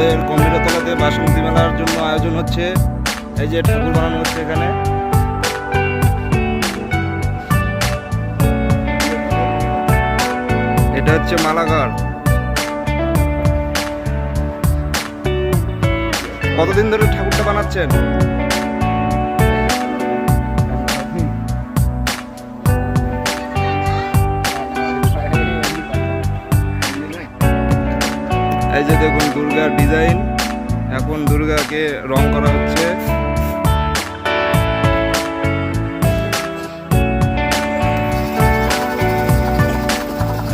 আমাদের গম্ভীরতলাতে বাসন্তী মেলার জন্য আয়োজন হচ্ছে। এই যে ঠাকুর বানানো হচ্ছে এখানে। এটা হচ্ছে মালাগার কতদিন ধরে ঠাকুরটা বানাচ্ছেন? যে দেখুন দুর্গার ডিজাইন এখন দুর্গাকে রং করা হচ্ছে।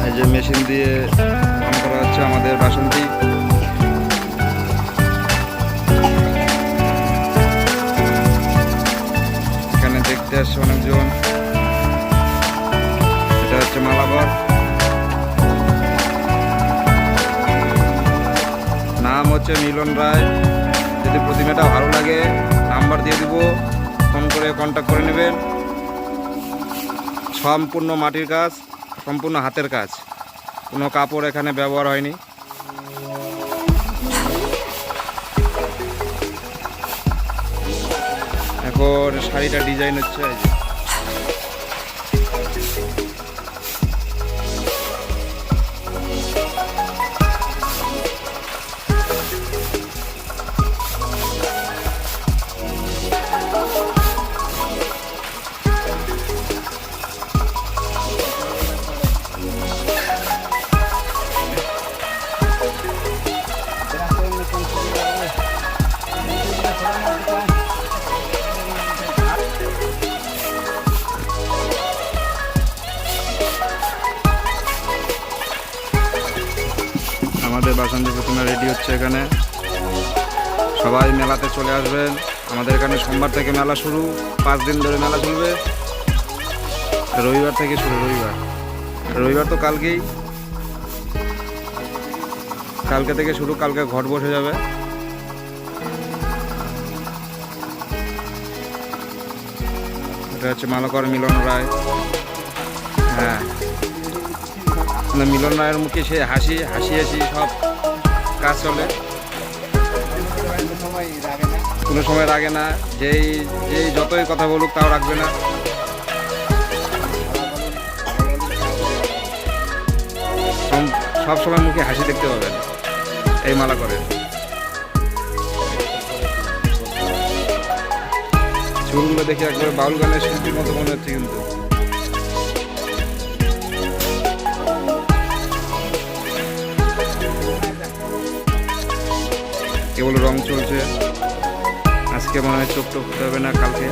এই যে মেশিন দিয়ে রং করা হচ্ছে আমাদের বাসন্তী। এখানে দেখতে আসছে অনেকজন। এটা হচ্ছে মালাবার। হচ্ছে মিলন রায়। যদি প্রতিমাটা ভালো লাগে, নাম্বার দিয়ে দিব, ফোন করে কন্ট্যাক্ট করে নেবেন। সম্পূর্ণ মাটির কাজ, সম্পূর্ণ হাতের কাজ। কোনো কাপড় এখানে ব্যবহার হয়নি। এখন শাড়িটা ডিজাইন হচ্ছে আমাদের বাসন্তী প্রতিমা রেডি হচ্ছে এখানে। সবাই মেলাতে চলে আসবেন। আমাদের এখানে সোমবার থেকে মেলা শুরু, পাঁচ দিন ধরে মেলা চলবে। রবিবার থেকে শুরু, রবিবার। রবিবার তো কালকেই। কালকে থেকে শুরু, কালকে ঘট বসে যাবে। এটা হচ্ছে মালকর মিলন রায়। হ্যাঁ। মিলন রায়ের মুখে সে হাসি হাসি হাসি, সব কাজ চলে। কোনো সময় রাগে না, যেই যেই যতই কথা বলুক তাও রাখবে না। সম- সব সময় মুখে হাসি দেখতে পাবেন এই মালা করে চুলগুলো দেখে একবার বাউল গানের শিল্পীর মতো মনে হচ্ছে কিন্তু। কেবল রং চলছে। আজকে মনে হয় চোখ টোক হবে না কালকে।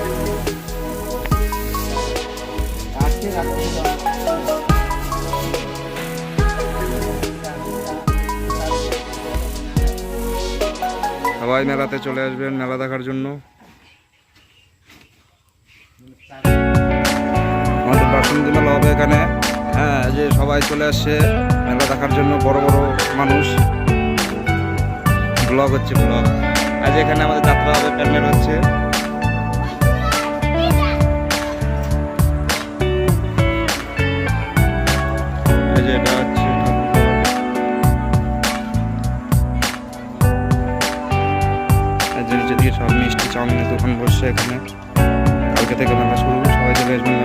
সবাই মেলাতে চলে আসবেন মেলা দেখার জন্য। আমাদের বাসন্তী মেলা হবে এখানে। হ্যাঁ যে সবাই চলে আসছে মেলা দেখার জন্য বড় বড় মানুষ। ব্লগ হচ্ছে ব্লগ আজ এখানে আমাদের যাত্রা হবে, প্যান্ডেল হচ্ছে। এটা হচ্ছে। সব মিষ্টি চাউমিনের দোকান বসছে এখানে। কালকে থেকে মেলা শুরু সবাই চলে আসবেন